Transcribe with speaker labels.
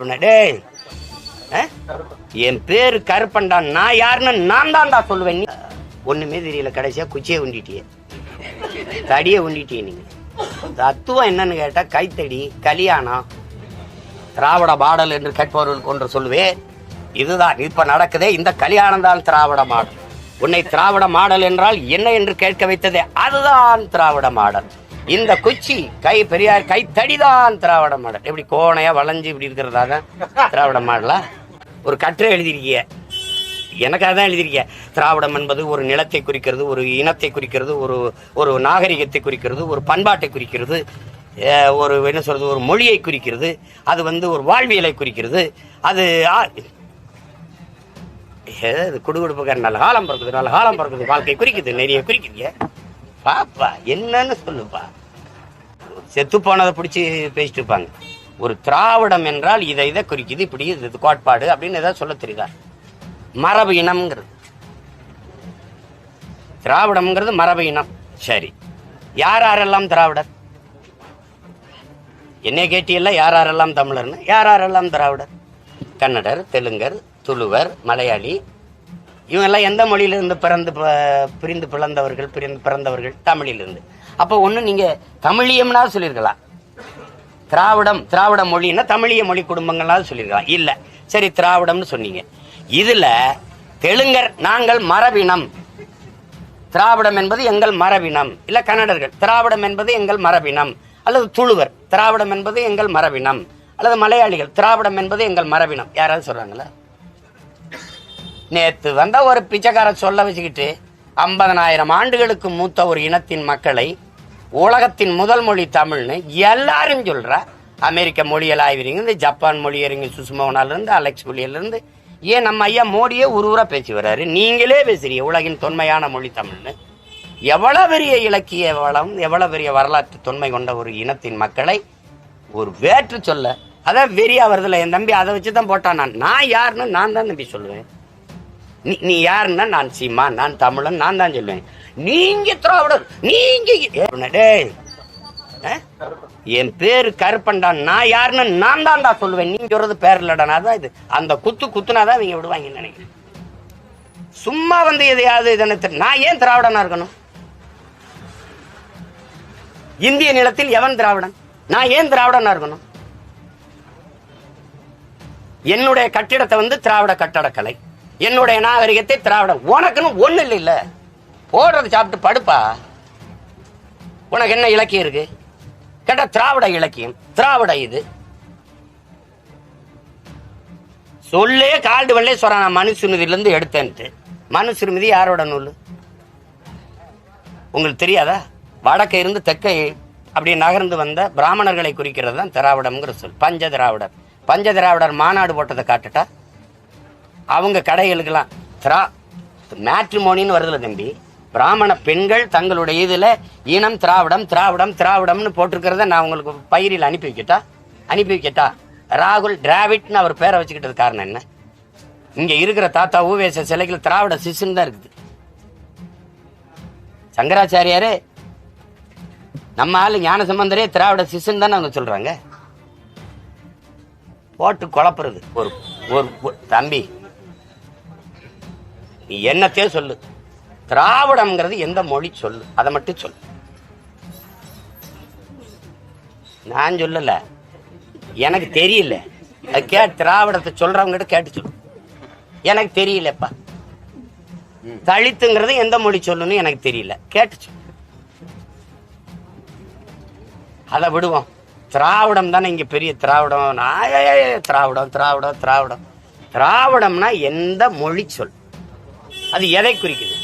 Speaker 1: டேய் ஆ? என் பேரு கருப்பன்டா நான் யாருன்னு நான் தான்டா சொல்லுவேன். நீ ஒண்ணுமே தெரியல கடைசியா குச்சியை உண்டிட்டியே. தடியை உண்டிட்டியே நீங்க. தத்துவம் என்னன்னு கேட்டா கைத்தடி கல்யாணம் திராவிட பாடல் என்று கேட்பவர்களுக்கு ஒன்று சொல்லுவேன் இதுதான் இப்ப நடக்குதே இந்த கல்யாணம் தான் திராவிட மாடல். உன்னை திராவிட மாடல் என்றால் என்ன என்று கேட்க வைத்ததே? அதுதான் திராவிட மாடல். இந்த குச்சி கை பெரியார் கை தடிதான் திராவிட மாடல் எப்படி கோணையா வளைஞ்சு இப்படி இருக்கிறதா தான் திராவிட மாடலா ஒரு கட்டுரை எழுதியிருக்கிய. எனக்காக தான் எழுதியிருக்கேன் திராவிடம் என்பது ஒரு நிலத்தை குறிக்கிறது ஒரு இனத்தை குறிக்கிறது ஒரு ஒரு நாகரிகத்தை குறிக்கிறது ஒரு பண்பாட்டை குறிக்கிறது ஒரு என்ன சொல்றது ஒரு மொழியை குறிக்கிறது அது வந்து ஒரு வாழ்வியலை குறிக்கிறது அது ஆ- ஏ, குடுகுடுப்புக்கார நல்ல காலம் பிறக்குது நல்ல காலம் பிறக்குது வாழ்க்கை குறிக்குது நிறைய குறிக்கிறீங்க பாப்பா என்னன்னு சொல்லுப்பா. செத்து போனதை பிடிச்சி பேசிட்டு இருப்பாங்க. ஒரு திராவிடம் என்றால் இதை இதை குறிக்குது இப்படி இது கோட்பாடு அப்படின்னு ஏதாவது சொல்ல தெரியுதா? மரபு இனம்ங்கிறது. திராவிடம்ங்கிறது மரபு இனம். சரி. யார் யாரெல்லாம் திராவிடர்? என்னை கேட்டியல்ல யார் யாரெல்லாம் தமிழர்னு? யார் யாரெல்லாம் திராவிடர்? கன்னடர் தெலுங்கர் துளுவர் மலையாளி இவங்கெல்லாம் எந்த மொழியிலிருந்து பிறந்து பிரிந்து பிளந்தவர்கள் பிரிந்து பிறந்தவர்கள்? தமிழிலிருந்து. அப்போ ஒன்று நீங்கள் தமிழியம்னா சொல்லியிருக்கலாம். திராவிடம் திராவிட மொழின்னா தமிழிய மொழி குடும்பங்களாவது சொல்லியிருக்கலாம். இல்லை. சரி திராவிடம்னு சொன்னீங்க. இதில் தெலுங்கர் நாங்கள் மரபினம். திராவிடம் என்பது எங்கள் மரபினம். இல்லை கன்னடர்கள். திராவிடம் என்பது எங்கள் மரபினம். அல்லது துளுவர். திராவிடம் என்பது எங்கள் மரபினம். அல்லது மலையாளிகள். திராவிடம் என்பது எங்கள் மரபினம். யாராவது சொல்கிறாங்களா நேத்து வந்த ஒரு பிச்சைக்கார சொல்ல வச்சுக்கிட்டு ஐம்பதனாயிரம் ஆண்டுகளுக்கு மூத்த ஒரு இனத்தின் மக்களை உலகத்தின் முதல் மொழி தமிழ்னு எல்லாரும் சொல்கிற அமெரிக்க மொழியல் ஆய்வறிங்க ஜப்பான் மொழியறிங்க சுஷ்மோனாலேருந்து அலெக்ஸ் மொழியிலேருந்து. ஏன் நம்ம ஐயா மோடியே உருவராக பேசி வர்றாரு? நீங்களே பேசுறீங்க உலகின் தொன்மையான மொழி தமிழ்னு. எவ்வளோ பெரிய இலக்கிய வளம் எவ்வளோ பெரிய வரலாற்று தொன்மை கொண்ட ஒரு இனத்தின் மக்களை ஒரு வேற்று சொல்ல. அதான் வெறியா வருதுல என் தம்பி அதை வச்சு தான் போட்டான். நான் நான் யாருன்னு நான் தான் தம்பி சொல்லுவேன். நீ நீ யாருன்னா நான் சீமா நான் தமிழன் நான் தான் சொல்லுவேன். நீங்க திராவிடர் நீங்க டேய். என் பேரு கருப்பன்டா நான் யாருன்னு நான் தான்டா சொல்லுவேன். நீங்க சொல்றது பேர் இல்லடா தான் இது. அந்த குத்து குத்துனாதான் இவங்க விடுவாங்கன்னு நினைக்கிறேன். சும்மா வந்து எதையாவது இதனை நான் ஏன் திராவிடனா இருக்கணும்? இந்திய நிலத்தில் எவன் திராவிடன்? நான் ஏன் திராவிடனா இருக்கணும்? என்னுடைய கட்டிடத்தை வந்து திராவிட கட்டடக்கலை. என்னுடைய நாகரிகத்தை திராவிடம். உனக்குன்னு ஒண்ணு இல்லை இல்ல போடுறது சாப்பிட்டு படுப்பா. உனக்கு என்ன இலக்கியம் இருக்கு? கேட்டால் திராவிட இலக்கியம். திராவிட இது. சொல்லே கால்டு வெள்ளே சொல்றான் நான் மனுசுமிதில எடுத்தேன்ட்டு. மனுசுமிதி யாரோட நூல்? உங்களுக்கு தெரியாதா? வடக்கை இருந்து தெற்கை அப்படி நகர்ந்து வந்த பிராமணர்களை குறிக்கிறது தான் திராவிடம்ங்கிற சொல். பஞ்ச திராவிடர். பஞ்ச திராவிடர் மாநாடு போட்டதை காட்டுட்டா? அவங்க கடைகளுக்கெல்லாம். திரா மேட்ரிமோனின்னு வருதுல தம்பி. பிராமண பெண்கள் தங்களுடைய இதில் இனம் திராவிடம் திராவிடம் திராவிடம்னு போட்டிருக்கிறத நான் உங்களுக்கு பயிரில் அனுப்பி வைக்கட்டா? அனுப்பி வைக்கட்டா? ராகுல் டிராவிட்னு அவர் பேரை வச்சுக்கிட்டது காரணம் என்ன? இங்கே இருக்கிற தாத்தா ஊவேச சிலைகள் திராவிட சிசுன்னு தான் இருக்குது. சங்கராச்சாரியாரே நம்ம ஆள் ஞான சம்பந்தரே திராவிட சிசுன்னு தானே அவங்க சொல்கிறாங்க போட்டு குழப்புறது. ஒரு ஒரு- தம்பி நீ என்னத்தையே சொல்லு. திராவிடம்ங்கிறது எந்த மொழி சொல்லு. அதை மட்டும் சொல்லு. நான் சொல்லல. எனக்கு தெரியல. அது கே திராவிடத்தை சொல்றவங்ககிட்ட கேட்டு சொல்லு. எனக்கு தெரியலப்பா. தலித்துங்கிறது எந்த மொழி சொல்லணும்னு எனக்கு தெரியல. கேட்டு சொல் அதை விடுவோம். திராவிடம் தானே இங்கே பெரிய திராவிடம். நான் திராவிடம் திராவிடம் திராவிடம். திராவிடம்னா எந்த மொழி சொல். அது எதை குறிக்குது?